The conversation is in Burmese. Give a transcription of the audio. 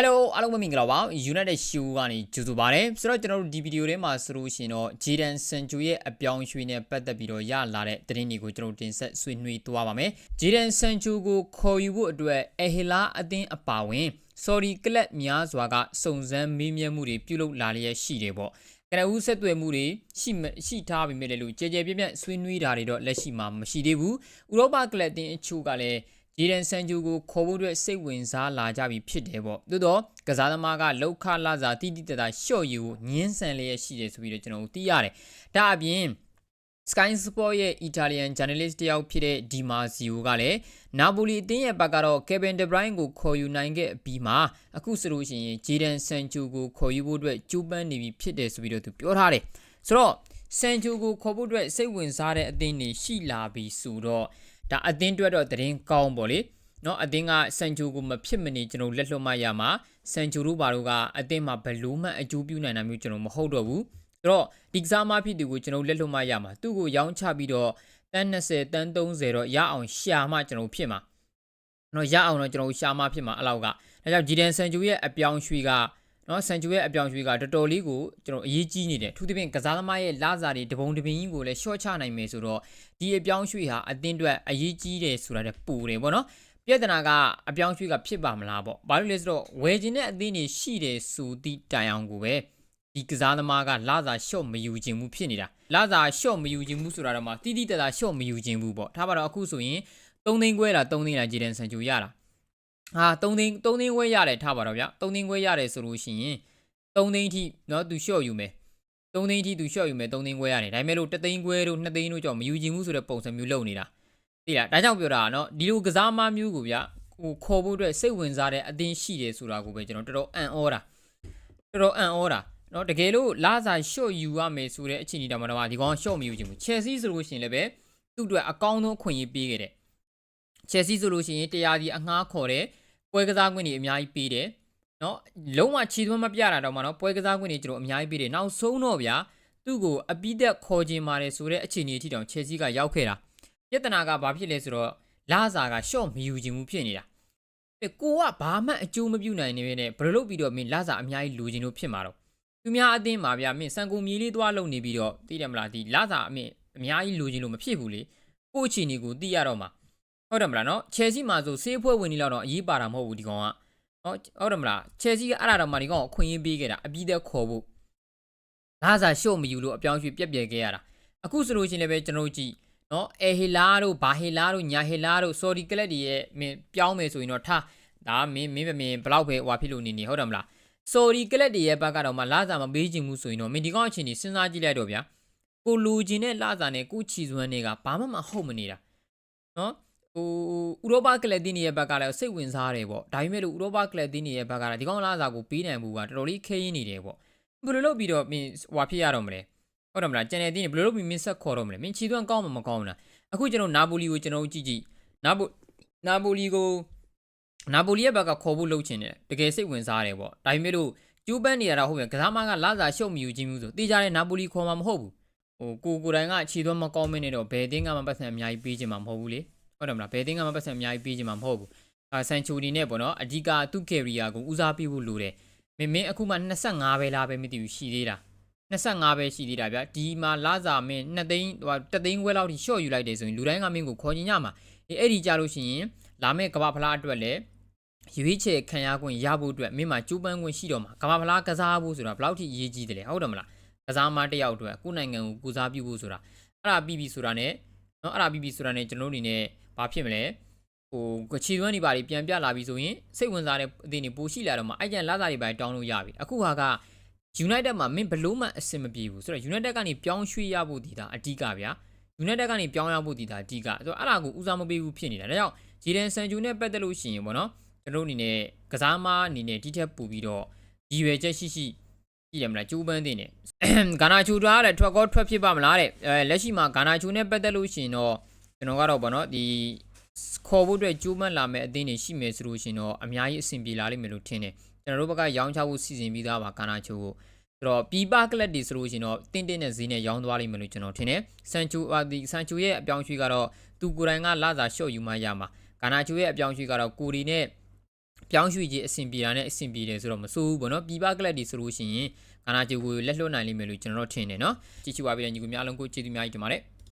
Hello အားလုံးပဲမင်္ဂလာပါ United Show ကနေကြိုဆိုပါရစေဆိုတော့ကျွန်တော်တို့ဒီဗီဒီယိုထဲမှာဆိုလို့ရှိရင်တော့ Jaden Sancho ရဲ့အပြောင်းအရွှေ့နဲ့ပတ်သက်ပြီးတော့ရလာတဲ့သတင်းတွေကိုကျွန်တော်တို့တင်ဆက်ဆွေးနွေးသွားပါမယ် Jaden Sancho ကိုခေါ်ယူဖို့အတွက် Ehila အသင်းအပါဝင် Sorry ကလပ်များစွာကစုံစမ်းမေးမြန်းမှုတွေပြုလုပ်လာလျက်ရှိတယ်ပေါ့ကနဦးဆက်သွယ်မှုတွေရှိမရှိထားပြီမဲ့လို့ကြဲကြဲပြန့်ပြန့်ဆွေးနွေးတာတွေတော့လက်ရှိမှာမရှိသေးဘူးဥရောပကလပ်အသင်းအချို့ကလည်း ဂျီဒန်ဆန်ဂျူကိုခေါ်ဖို့အတွက်စိတ်ဝင်စားလာကြပြီဖြစ်တယ်ပေါ့သို့တော့ကစားသမားကလောက်ခလာစာတိတိတတ်တာရှော့ယူကိုညင်းဆန်လျက်ရှိတယ်ဆိုပြီးတော့ကျွန်တော်တို့သိရတယ်ဒါအပြင် Sky Sport ရဲ့ Italian journalist တယောက်ဖြစ်တဲ့ Di Marzio ကလည်းနာပိုလီအသင်းရဲ့ဘက်ကတော့ Kevin De Bruyne ကိုခေါ်ယူနိုင်ခဲ့ပြီးမှအခုဆိုလို့ရှိရင် Jadon Sancho ကိုခေါ်ယူဖို့အတွက်ကြိုးပမ်းနေပြီဖြစ်တယ်ဆိုပြီးတော့သူပြောထားတယ်ဆိုတော့ Sancho ကိုခေါ်ဖို့အတွက်စိတ်ဝင်စားတဲ့အသင်းတွေရှိလာပြီဆိုတော့ ဒါအသင်းအတွက်တော့သတင်းကောင်းပေါ့လေနော်အသင်းကဆန်ဂျူကိုမဖြစ်မနေကျွန်တော်လက်လွတ်မှရမှာဆန်ဂျူတို့ဘာတို့ကအသင်းမှာဘလို့မှအကျိုးပြုနိုင်တာမျိုးကျွန်တော်မဟုတ်တော့ဘူးဆိုတော့ဒီကစားမဖြစ်သူကိုကျွန်တော်လက်လွတ်မှရမှာသူ့ကိုရောင်းချပြီးတော့တန်း20တန်း30တော့ရအောင်ရှာမှကျွန်တော်ဖြစ်မှာနော်ရအောင်တော့ကျွန်တော်ရှာမှဖြစ်မှာအဲ့လောက်ကဒါကြောင့်ဂျီဒန်ဆန်ဂျူရဲ့အပြောင်းရွှေ့က နော်ဆန်ဂျူရဲ့အပြောင်းရွှေ့ကတော်တော်လေးကိုကျွန်တော်အရေးကြီးနေတယ်ထူးသဖြင့်ကစားသမားရဲ့လာစာတွေတပုံတပင်ကြီးကိုလည်းရှော့ချနိုင်မယ်ဆိုတော့ဒီအပြောင်းရွှေ့ဟာအသင်းအတွက်အရေးကြီးတယ်ဆိုတာတည်းပူတယ်ပေါ့နော်ပြဿနာကအပြောင်းရွှေ့ကဖြစ်ပါမလားပေါ့ဘာလို့လဲဆိုတော့ဝယ်ခြင်းတဲ့အသင်းတွေရှိတယ်ဆိုသည့်တိုင်အောင်ကိုပဲဒီကစားသမားကလာစာရှော့မယူခြင်းမှုဖြစ်နေတာလာစာရှော့မယူခြင်းမှုဆိုတာတော့မှတိတိတတ်တာရှော့မယူခြင်းမှုပေါ့ထားပါတော့အခုဆိုရင်3သိန်းခွဲလား3သိန်းလားဂျီဒန်ဆန်ချူရတာ ဟာ3သိန်း3သိန်းခွဲရတယ်ထားပါတော့ဗျ3သိန်းခွဲရတယ်ဆိုလို့ရှိရင်3သိန်းအထိเนาะသူရှော့ယူမယ်3သိန်းအထိသူရှော့ယူမယ်3သိန်းခွဲရတယ်ဒါပေမဲ့လို့3သိန်းခွဲတို့2သိန်းတို့ကြောင့်မယူခြင်းမှုဆိုတဲ့ပုံစံမျိုးလုပ်နေတာသိလားဒါကြောင့်ပြောတာကเนาะဒီလိုကစားမမျိုးကိုဗျဟိုခေါ်ဖို့အတွက်စိတ်ဝင်စားတဲ့အသင်းရှိတယ်ဆိုတာကိုပဲကျွန်တော်တော်တော်အံ့ဩတာတော်တော်အံ့ဩတာเนาะတကယ်လို့လာစာရှော့ယူရမယ်ဆိုတဲ့အခြေအနေတောင်မှတော့ဒီကောင်ရှော့မယူခြင်းဘူးချယ်ဆီဆိုလို့ရှိရင်လည်းပဲသူ့အတွက်အကောင်းဆုံးခွင့်ရေးပေးခဲ့တယ် ချယ်ဆီဆိုလို့ရှိရင်တရားဒီအငှားခေါ်တယ်ပွဲကစားခွင့်တွေအများကြီးပေးတယ်နော်လုံးဝခြေသွမ်းမပြတာတော့မှနော်ပွဲကစားခွင့်တွေကျွန်တော်အများကြီးပေးတယ်နောက်ဆုံးတော့ဗျာသူ့ကိုအပိသက်ခေါ်ခြင်းပါတယ်ဆိုတဲ့အခြေအနေအထိတောင်ချယ်ဆီကရောက်ခဲ့တာပြဿနာကဘာဖြစ်လဲဆိုတော့လာစာကရှော့မယူခြင်းဘူးဖြစ်နေတာအဲကိုကဘာမှအကျိုးမပြုနိုင်နေပဲနဲ့ဘယ်လိုလုပ်ပြီးတော့မင်းလာစာအများကြီးလူခြင်းလို့ဖြစ်မှာတော့သူများအသင်းမှာဗျာမင်းစံကုန်မြေလေးသွားလုံနေပြီးတော့သိတယ်မလားဒီလာစာအမင်းအများကြီးလူခြင်းလို့မဖြစ်ဘူးလေကိုယ့်အခြေအနေကိုသိရတော့မှာ ဟုတ်တယ်မလားနော်ချယ်ဆီမှာဆိုဆေးဖွဲ့ဝင်နေတော့အရေးပါတာမဟုတ်ဘူးဒီကောင်ကဟုတ်ဟုတ်တယ်မလားချယ်ဆီကအဲ့ဒါတော့မှဒီကောင်အခွင့်အရေးပေးခဲ့တာအပြီးသက်ခေါ်ဖို့လာစာရှုံမယူလို့အပြောင်းရွှေ့ပြက်ပြက်ခဲ့ရတာအခုဆိုလို့ရှိရင်လည်းပဲကျွန်တော်ကြည့်နော်အဲဟီလာတို့ဘာဟီလာတို့ညာဟီလာတို့ဆော်ဒီကလပ်တွေရဲ့မင်းပြောင်းမယ်ဆိုရင်တော့ထားဒါမင်းမင်းမင်းဘလောက်ပဲဟွာဖြစ်လို့နေနေဟုတ်တယ်မလားဆော်ဒီကလပ်တွေရဲ့ဘက်ကတော့မှလာစာမပေးချင်ဘူးဆိုရင်တော့မင်းဒီကောင်အချင်းကြီးစဉ်းစားကြည့်လိုက်တော့ဗျာကိုလူချင်းနဲ့လာစာနဲ့ကိုချီစွမ်းတွေကဘာမှမဟုတ်မနေတာနော် ဟိုဥရောပကလပ်တင်းတွေရဲ့ဘက်ကလည်းစိတ်ဝင်စားတယ်ပေါ့ဒါပေမဲ့လို့ဥရောပကလပ်တင်းတွေရဲ့ဘက်ကလည်းဒီကောင်လာစာကိုပေးနိုင်ဘူးကတော်တော်လေးခဲရင်းနေတယ်ပေါ့ဘယ်လိုလုပ်ပြီးတော့မင်းဟွာဖြစ်ရတော့မလဲဟုတ်တယ်မလားကျန်တဲ့တင်းတွေဘယ်လိုလုပ်ပြီးမင်းဆက်ခေါ်တော့မလဲမင်းချီသွမ်းကောင်းမှမကောင်းဘူးလားအခုကျွန်တော်နာပိုလီကိုကျွန်တော်ကြည့်ကြည့်နာပိုနာပိုလီကိုနာပိုလီရဲ့ဘက်ကခေါ်ဖို့လုပ်ချင်တယ်တကယ်စိတ်ဝင်စားတယ်ပေါ့ဒါပေမဲ့လို့ကျူးပန်းနေရတာဟုတ်ပြန်ကစားမကလာစာရှုပ်မယူခြင်းမျိုးဆိုတေးကြတဲ့နာပိုလီခေါ်မှာမဟုတ်ဘူးဟိုကိုကိုတိုင်ကခြေသွမ်းမကောင်းမင်းနေတော့ဘယ်တင်းကမှပတ်စံအများကြီးပေးခြင်းမှာမဟုတ်ဘူးလေ ဟုတ်တယ်မလားဘယ်တင်းကမှပတ်စံအများကြီးပေးခြင်းမှာမဟုတ်ဘူးအာဆန်ချိုဒီနဲ့ပေါ့နော်အဓိကသူ့ကယ်ရီယာကိုဦးစားပေးဖို့လိုတယ်မင်းမင်းအခုမှ25ပဲလားပဲမသိဘူးရှိသေးတာ25ပဲရှိသေးတာဗျဒီမှာလာစာမင်း2သိန်းဟိုတသိန်းခွဲလောက်ထိရှော့ယူလိုက်တယ်ဆိုရင်လူတိုင်းကမင်းကိုခေါ်ညင်ရမှာအေးအဲ့ဒီကြလို့ရှိရင်လာမယ့်ကမ္ဘာဖလားအတွက်လည်းရွေးချယ်ခံရခွင့်ရဖို့အတွက်မင်းမှာကျိုးပန်းခွင့်ရှိတော့မှာကမ္ဘာဖလားကစားဖို့ဆိုတာဘယ်လောက်ထိအရေးကြီးတယ်လဲဟုတ်တယ်မလားကစားမတစ်ယောက်အတွက်ကိုယ်နိုင်ငံကိုကူစားပြုဖို့ဆိုတာအဲ့ဒါပြီးပြီဆိုတာ ਨੇ เนาะအဲ့ဒါပြီးပြီဆိုတာ ਨੇ ကျွန်တော်တို့အနေနဲ့ဘာဖြစ်မလဲဟိုခြေသွမ်းတွေပါပြန်ပြလာပြီဆိုရင်စိတ်ဝင်စားတဲ့အသင်းတွေပိုရှိလာတော့မှအဲ့ကျန်လာစားတွေပါတောင်းလို့ရပြီအခုဟာက United မှာမင်းဘလို့မှအဆင်မပြေဘူးဆိုတော့ United ကနေပြောင်းရွှေ့ရဖို့ဒီတာအဓိကဗျာ United ကနေပြောင်းရဖို့ဒီတာအဓိကဆိုတော့အဲ့ဒါကိုဦးစားမပေးဘူးဖြစ်နေတာဒါကြောင့် Jadon Sancho နဲ့ပတ်သက်လို့ရှိရင်ပေါ့နော်ကျွန်တော်အနေနဲ့ကစားမအနေနဲ့ဒီထက်ပိုပြီးတော့ရည်ရွယ်ချက်ရှိရှိ ကြည့်ရမလားကျိုးပန်းတင်နေဂါနာချူထားတဲ့ထွက်ကောထွက်ဖြစ်ပါမလားတဲ့အဲလက်ရှိမှာဂါနာချူနဲ့ပတ်သက်လို့ရှိရင်တော့ကျွန်တော်ကတော့ဗောနော်ဒီခေါ်ဖို့အတွက်ကျိုးပန်းလာမဲ့အသင်းတွေရှိမယ်ဆိုလို့ရှိရင်တော့အများကြီးအဆင်ပြေလာလိမ့်မယ်လို့ထင်တယ်ကျွန်တော်တို့ဘက်ကရောင်းချဖို့စီစဉ်ပြီးသားပါဂါနာချူကိုဆိုတော့ပီပါကလပ်တွေဆိုလို့ရှိရင်တော့တင်းတင်းနဲ့ဈေးနဲ့ရောင်းသွားလိမ့်မယ်လို့ကျွန်တော်ထင်တယ်ဆန်ချူအာဒီဆန်ချူရဲ့အပြောင်းရွှေ့ကတော့သူကိုယ်တိုင်ကလာစာရှော့ယူမှရမှာဂါနာချူရဲ့အပြောင်းရွှေ့ကတော့ကိုရီနဲ့ ပြောင်းရွှေ့ခြင်းအဆင်ပြေတာနဲ့အဆင်ပြေတယ်ဆိုတော့မစိုးဘူးပေါ့နော်ပြည်ပကလပ်တွေဆိုလို့ရှိရင်ကာနာဂျိုကိုလက်လွတ်နိုင်လိမ့်မယ်လို့ကျွန်တော်တို့ထင်တယ်နော်ကြည့်ချပါပြီလေညီကိုများလုံးကိုကျေးဇူးများကြီးတင်ပါတယ်